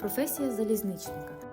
Професія залізничника.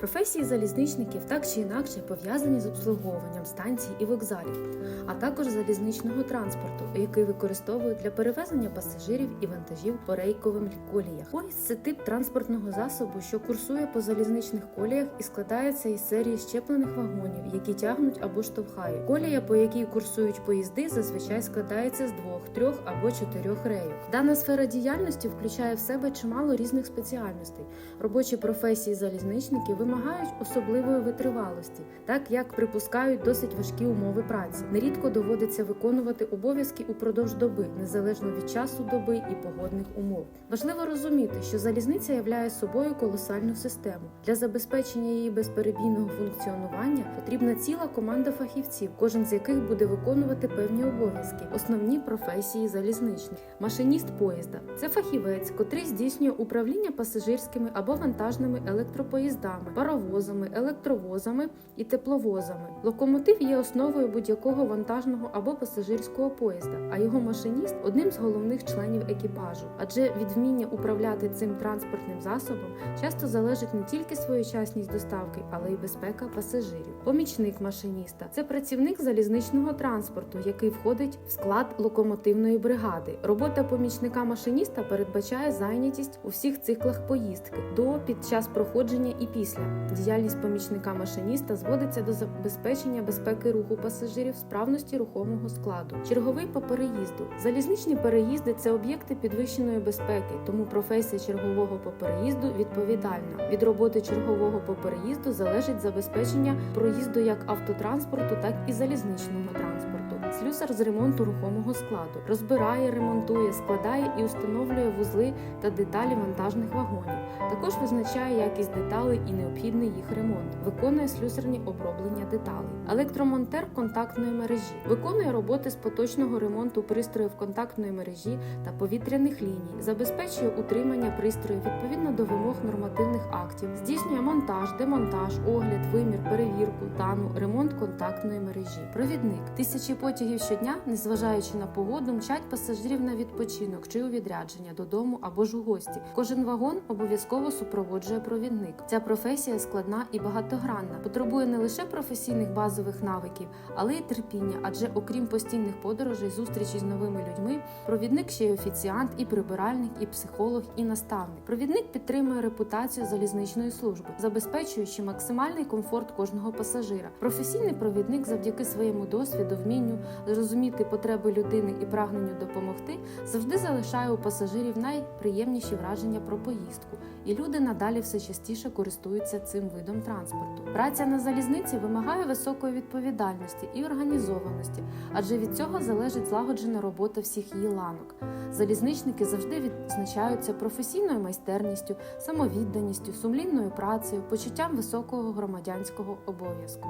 Професії залізничників так чи інакше пов'язані з обслуговуванням станцій і вокзалів, а також залізничного транспорту, який використовують для перевезення пасажирів і вантажів по рейковим коліях. Поїзд це тип транспортного засобу, що курсує по залізничних коліях і складається із серії щеплених вагонів, які тягнуть або штовхають. Колія, по якій курсують поїзди, зазвичай складається з двох, трьох або чотирьох рейок. Дана сфера діяльності включає в себе чимало різних спеціальностей. Робочі професії залізничників вимагають особливої витривалості, так як припускають досить важкі умови праці. Нерідко доводиться виконувати обов'язки упродовж доби, незалежно від часу доби і погодних умов. Важливо розуміти, що залізниця являє собою колосальну систему. Для забезпечення її безперебійного функціонування потрібна ціла команда фахівців, кожен з яких буде виконувати певні обов'язки. Основні професії залізничних. Машиніст поїзда це фахівець, котрий здійснює управління пасажирськими або вантажними електропоїздами, паровозами, електровозами і тепловозами. Локомотив є основою будь-якого вантажного або пасажирського поїзда, а його машиніст одним з головних членів екіпажу. Адже від вміння управляти цим транспортним засобом часто залежить не тільки своєчасність доставки, але й безпека пасажирів. Помічник машиніста це працівник залізничного транспорту, який входить в склад локомотивної бригади. Робота помічника машиніста передбачає зайнятість у всіх циклах поїздки до під час проходження і після. Діяльність помічника машиніста зводиться до забезпечення безпеки руху пасажирів, справності рухомого складу. Черговий по переїзду. Залізничні переїзди це об'єкти підвищеної безпеки, тому професія чергового по переїзду відповідальна. Від роботи чергового по переїзду залежить забезпечення проїзду як автотранспорту, так і залізничного транспорту. Слюсар з ремонту рухомого складу. Розбирає, ремонтує, складає і установлює вузли та деталі вантажних вагонів. Також визначає якість деталей і необхідний їх ремонт, виконує слюсарні оброблення деталей. Електромонтер контактної мережі. Виконує роботи з поточного ремонту пристроїв контактної мережі та повітряних ліній, забезпечує утримання пристроїв відповідно до вимог нормативних актів, здійснює монтаж, демонтаж, огляд, вимір, перевірку, тану, ремонт контактної мережі. Провідник тисячі потягів щодня, незважаючи на погоду, мчать пасажирів на відпочинок чи у відрядження додому або ж у гості. Кожен вагон обов'язково супроводжує провідник. Ця професія складна і багатогранна, потребує не лише професійних базових навиків, але й терпіння. Адже окрім постійних подорожей, зустрічі з новими людьми, провідник ще й офіціант, і прибиральник, і психолог, і наставник. Провідник підтримує репутацію залізничної служби, забезпечуючи максимальний комфорт кожного пасажира. Професійний провідник завдяки своєму досвіду, вмінню зрозуміти потреби людини і прагненню допомогти, завжди залишає у пасажирів найприємніші враження про поїздку, і люди надалі все частіше користуються цим видом транспорту. Праця на залізниці вимагає високої відповідальності і організованості, адже від цього залежить злагоджена робота всіх її ланок. Залізничники завжди відзначаються професійною майстерністю, самовідданістю, сумлінною працею, почуттям високого громадянського обов'язку.